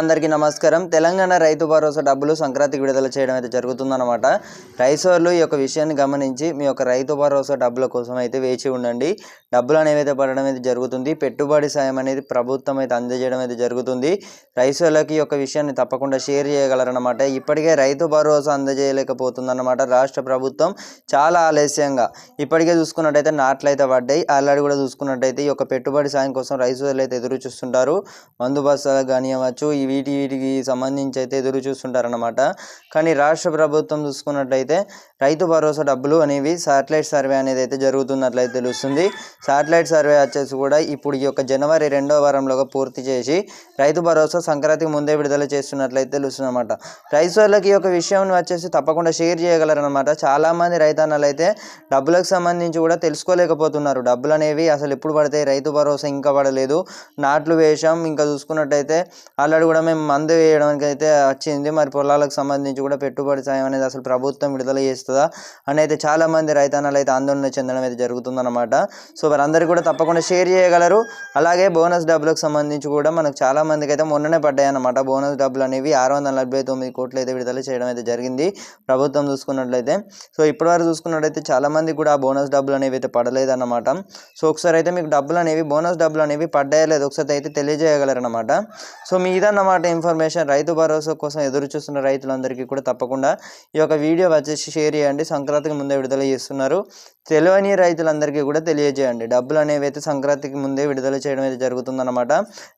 అందరికీ నమస్కారం. తెలంగాణ రైతు భరోసా డబ్బులు సంక్రాంతికి విడుదల చేయడం అయితే జరుగుతుందన్నమాట. రైతులు ఈ యొక్క విషయాన్ని గమనించి మీ యొక్క రైతు భరోసా డబ్బుల కోసం అయితే వేచి ఉండండి. డబ్బులు అనేవి అయితే పడడం అయితే జరుగుతుంది. పెట్టుబడి సాయం అనేది ప్రభుత్వం అయితే అందజేయడం అయితే జరుగుతుంది. రైతులకి ఈ యొక్క విషయాన్ని తప్పకుండా షేర్ చేయగలరన్నమాట. ఇప్పటికే రైతు భరోసా అందజేయలేకపోతుందన్నమాట రాష్ట్ర ప్రభుత్వం. చాలా ఆలస్యంగా. ఇప్పటికే చూసుకున్నట్టయితే నాట్లు అయితే పడ్డాయి. ఆల్రెడీ కూడా చూసుకున్నట్టయితే ఈ యొక్క పెట్టుబడి సాయం కోసం రైతులు అయితే ఎదురు చూస్తుంటారు. మందు బస్తాలకు కానివ్వచ్చు ఈ వీటి వీటికి సంబంధించి అయితే ఎదురు చూస్తుంటారనమాట కానీ రాష్ట్ర ప్రభుత్వం చూసుకున్నట్లయితే రైతు భరోసా డబ్బులు అనేవి శాటిలైట్ సర్వే అనేది అయితే జరుగుతున్నట్లయితే తెలుస్తుంది. శాటిలైట్ సర్వే వచ్చేసి కూడా ఇప్పుడు ఈ యొక్క జనవరి రెండో వారంలోగా పూర్తి చేసి రైతు భరోసా సంక్రాంతికి ముందే విడుదల చేస్తున్నట్లయితే తెలుస్తుంది అనమాట రైతులకి ఈ యొక్క విషయం వచ్చేసి తప్పకుండా షేర్ చేయగలరనమాట చాలామంది రైతన్నలు అయితే డబ్బులకు సంబంధించి కూడా తెలుసుకోలేకపోతున్నారు. డబ్బులు అనేవి అసలు ఎప్పుడు పడతాయి రైతు భరోసా ఇంకా పడలేదు. నాట్లు వేషం ఇంకా చూసుకున్నట్టయితే ఆల్రెడీ కూడా మేము మందు వేయడానికి అయితే వచ్చింది. మరి పొలాలకు సంబంధించి కూడా పెట్టుబడి సాయం అనేది అసలు ప్రభుత్వం విడుదల చేస్తుందా అని అయితే చాలామంది రైతన్నలు అయితే ఆందోళన చెందడం అయితే జరుగుతుందన్నమాట. సో వారందరికీ కూడా తప్పకుండా షేర్ చేయగలరు. అలాగే బోనస్ డబ్బులకు సంబంధించి కూడా మనకు చాలామందికి అయితే మొన్ననే పడ్డాయి అన్నమాట బోనస్ డబ్బులు అనేవి ఆరు వందల నలభై తొమ్మిది కోట్లు అయితే విడుదల చేయడం అయితే జరిగింది ప్రభుత్వం చూసుకున్నట్లయితే. సో ఇప్పటివరకు చూసుకున్నట్లయితే చాలామంది కూడా ఆ బోనస్ డబ్బులు అనేవి అయితే పడలేదన్నమాట. సో ఒకసారి అయితే మీకు డబ్బులు అనేవి బోనస్ డబ్బులు అనేవి పడ్డాయలేదు ఒకసారి అయితే తెలియజేయగలరన్నమాట. సో మీ ఇదన్నమాట ఇన్ఫర్మేషన్ రైతు భరోసా కోసం ఎదురు చూస్తున్న రైతులందరికీ కూడా తప్పకుండా ఈ యొక్క వీడియో వచ్చేసి షేర్ చేయండి. సంక్రాంతికి ముందే విడుదల చేస్తున్నారు. తెలియని రైతులందరికీ కూడా తెలియజేయండి. డబ్బులు అనేవి అయితే సంక్రాంతికి ముందే విడుదల చేయడం అయితే జరుగుతుందన్నమాట.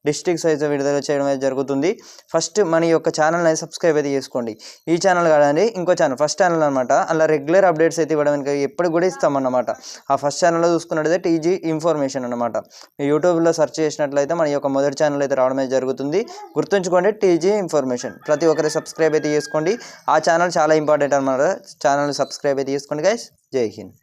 డిస్ట్రిక్ట్ అయితే విడుదల చేయడం అయితే జరుగుతుంది. ఫస్ట్ మన యొక్క ఛానల్ అనేది సబ్స్క్రైబ్ అయితే చేసుకోండి. ఈ ఛానల్ కాదండి ఇంకో ఛానల్ ఫస్ట్ ఛానల్ అనమాట అలా రెగ్యులర్ అప్డేట్స్ అయితే ఇవ్వడం ఎప్పుడు కూడా ఇస్తామన్నమాట. ఆ ఫస్ట్ ఛానల్లో చూసుకున్నట్టయితే టీజీ ఇన్ఫర్మేషన్ అనమాట యూట్యూబ్లో సెర్చ్ చేసినట్లయితే మన యొక్క మొదటి ఛానల్ అయితే రావడం అయితే జరుగుతుంది. గుర్తుంచుకోండి టీజీ ఇన్ఫర్మేషన్. ప్రతి ఒక్కరి సబ్స్క్రైబ్ అయితే చేసుకోండి. ఆ ఛానల్ చాలా ఇంపార్టెంట్ అనమాట ఛానల్ సబ్స్క్రైబ్ అయితే చేసుకోండి గైస్ జై హింద్.